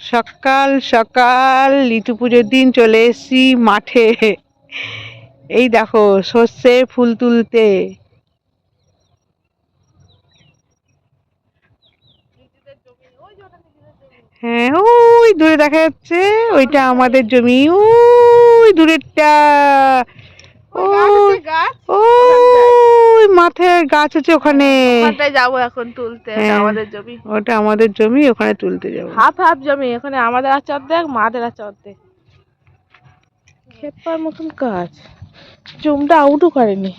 সকাল সকাল লিটু পুজোর দিন চলে এসেছি মাঠে। এই দেখো, সর্ষে ফুল তুলতে। হ্যাঁ ওই দূরে দেখা যাচ্ছে, ওইটা আমাদের জমি। ওই দূরেরটা। ওই মাথায় গাছ আছে ওখানে। যাব এখন তুলতে হ্যাঁ। আমাদের জমি। ওটা আমাদের জমি ওখানে তুলতে যাব। হাফ হাফ জমি এখানে আমাদের আছে অর্ধেক মাদের আছে অর্ধেক। খেপার মতন কাজ জমিটা আউটও করেনি।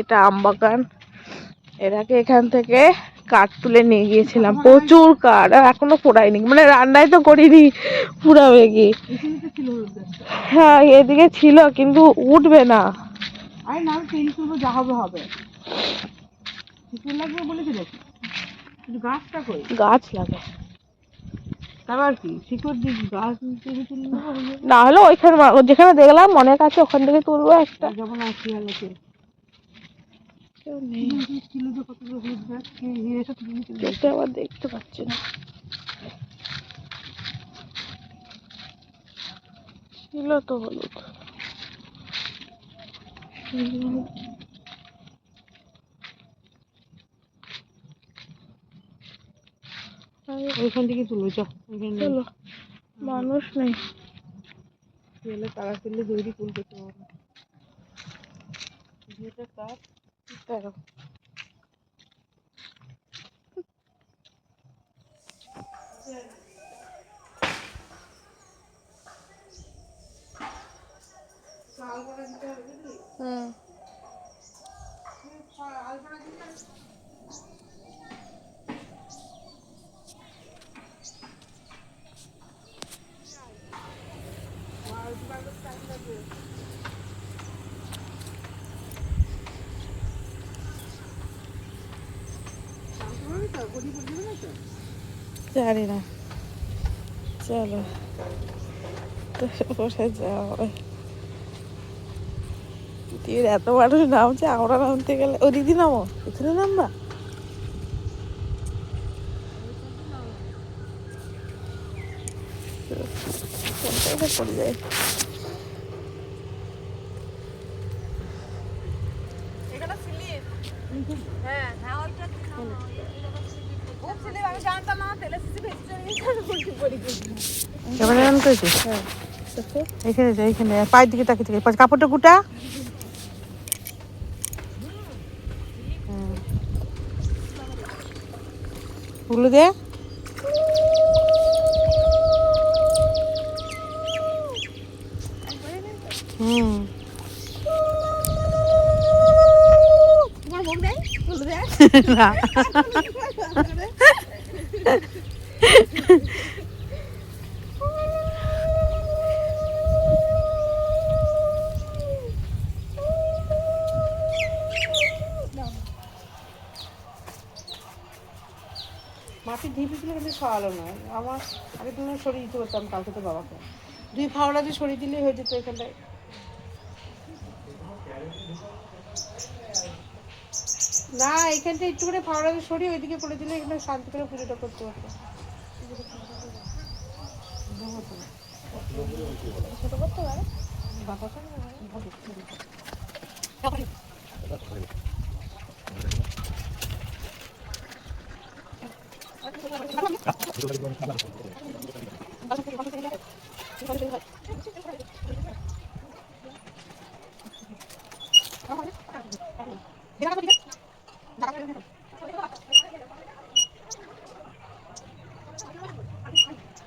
এটা আম বাগান। এটাকে এখান থেকে কাঠ তুলে নিয়ে গিয়েছিলাম। প্রচুর কাঠ আর এখনও পোড়াইনি। মানে রান্নাই তো করিনি পুরাবে কি? হ্যাঁ এদিকে ছিল কিন্তু উঠবে না। আরে না তিন কিলো যা হবে হবে। লাগবে বলেছিল গাছটা কই? গাছ লাগে। তারপর কি? শিকড় দিয়ে গাছ থেকে তুলে না হলে ওইখানে যেখানে দেখলাম মনে কাছে ওখান থেকে তুলবো একটা। যেমন আসি আলোতে কেউ নেই। ছিল যে কতগুলো হলুদ গাছ কে এসে তুলে নিয়ে চলে চোখে আবার দেখতে পাচ্ছি না। ছিল তো হলুদ। ওইখান থেকে তুলবো চ চলো মানুষ নেই। এলে তারা ফেললে করতে পারব এটা কাঠ জানি না চলো। বসে দিয়ে এত মানুষ নামছে আমরা নামতে গেলে ও, দিদি নামো? এখানে নামবা? না পড়ে যায়? এবারে রান করেছে হ্যাঁ এখানে যা এখানে পায়ের দিকে তাকিয়ে থেকে। কাপড়টা গুটা। হুম। ওগুলো দে। মাটির ঢিপিগুলো কিন্তু সরালো না। আমার আগে তুমি সরিয়ে দিতে পারতাম, কালকে তো বাবাকে। দুই ফাওড়া দিয়ে সরিয়ে দিলেই হয়ে যেত এখানটায়। না, এখানটা একটু করে ফাওড়া সরিয়ে ওইদিকে করে দিলে এখানে শান্তি করে পুজোটা করতে পারতো ছোট করতে পারে? বাবা Gracias.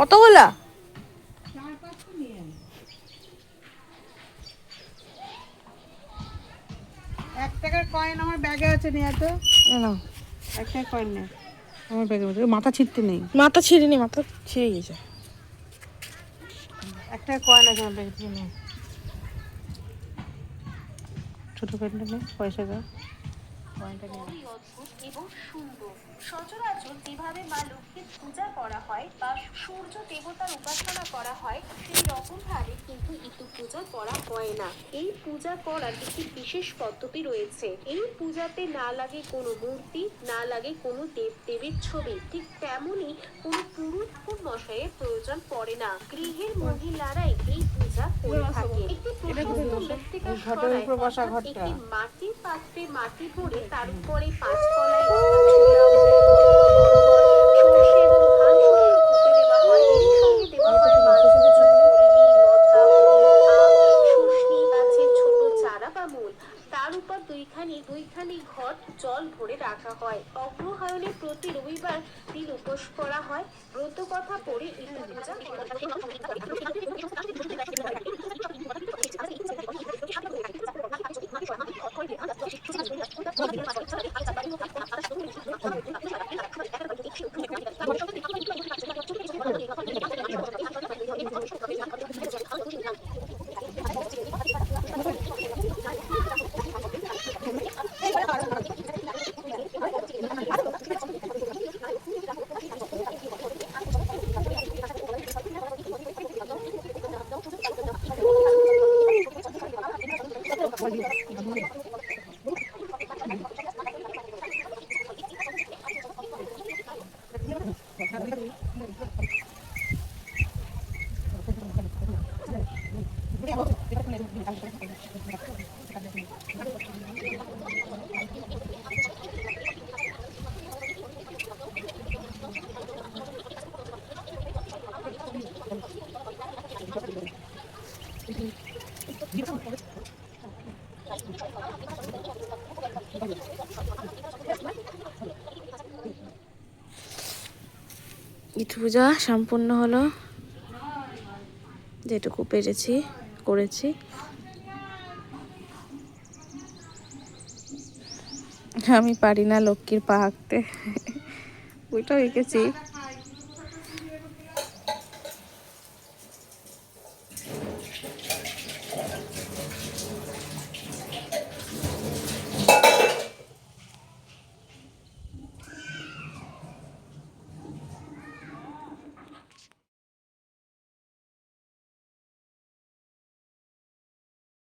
কতগুলা এক টাকার কয়েন আমার ব্যাগে আছে নিয়ে তো। এক টাকার কয়েন নেই আমার ব্যাগের মধ্যে। মাথা ছিটতে নেই। মাথা ছিঁড়িনি মাথা ছিঁড়ে গেছে এক টাকার কয়েন আছে আমার ব্যাগে থেকে নেই ছোটো কয়েনটা নেই পয়সা দাও। নিয়ে অদ্ভুত এবং সুন্দর। সচরাচর যেভাবে মা লক্ষ্মীর পূজা করা হয় বা সূর্য দেবতার উপাসনা করা হয়, সেই রকম কিন্তু ইতু পূজা করা হয় না। এই পূজা করার একটি বিশেষ পদ্ধতি রয়েছে। এই পূজাতে না লাগে কোনো মূর্তি, না লাগে কোনো দেব, দেবীর ছবি। ঠিক তেমনই কোনো পুরুষ মশাইয়ের প্রয়োজন পড়ে না। গৃহের মহিলারাই এই পূজা করে থাকে একটি প্রশস্ত মৃত্তিকার এই ঘটের উপর বসা ঘরটা। মাটির পাত্রে মাটি ভরে তার উপরে পাঁচ করা হয় ব্রত কথা পড়ে ইন্দু পূজা করা ইট পূজা সম্পূর্ণ হলো যেটুকু পেরেছি। করেছি। আমি পারি না লক্ষ্মীর পা আঁকতে। ওইটাও এঁকেছি।